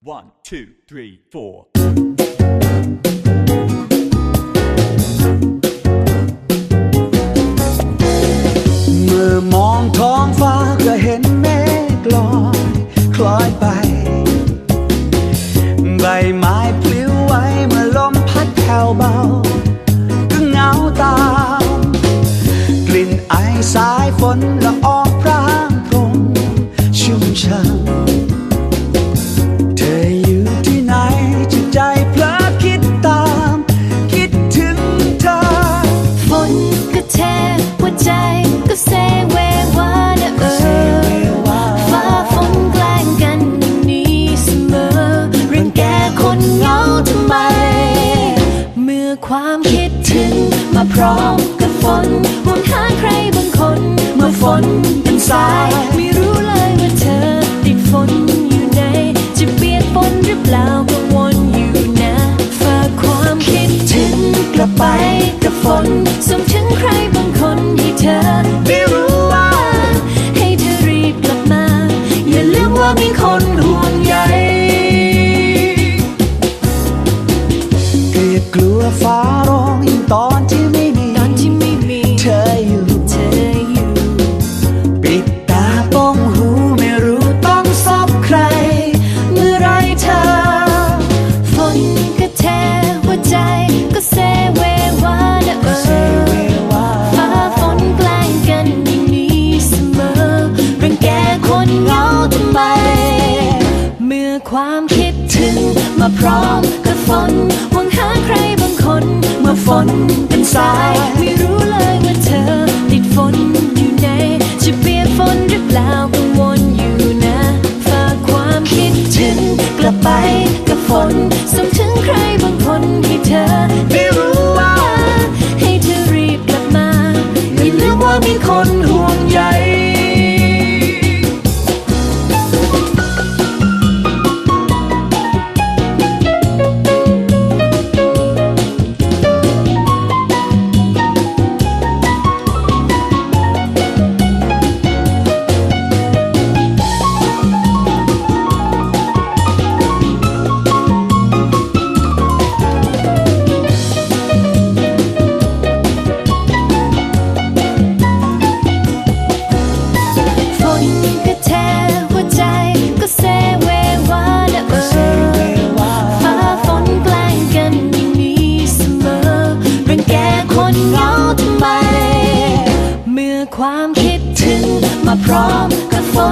One, two, three, four. เมื่อมองท้องฟ้าก็เห็นเมฆลอยคล้อยไป ใบไม้ปลิวไหวเมื่อลมพัดแผ่วเบา ก็เงาตาม กลิ่นไอสายฝนละออ ความคิดถึง มาพร้อมกับฝนหวงหาใครบางคน เมื่อฝนเป็นสาย ความคิดถึง มาพร้อมกับฝนหวังหาใครบางคน เมื่อฝน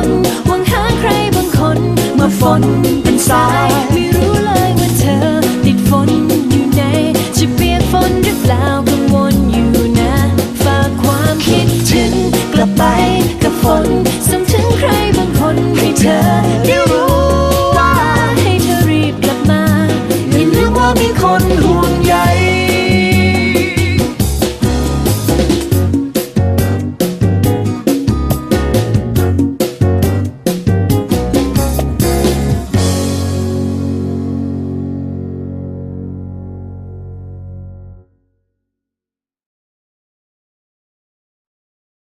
นหวังหาใครบางคนเมื่อฝนเป็นสายไม่รู้เลยว่าเธอติดฝนอยู่ไหนจะเปียกฝนหรือเปล่า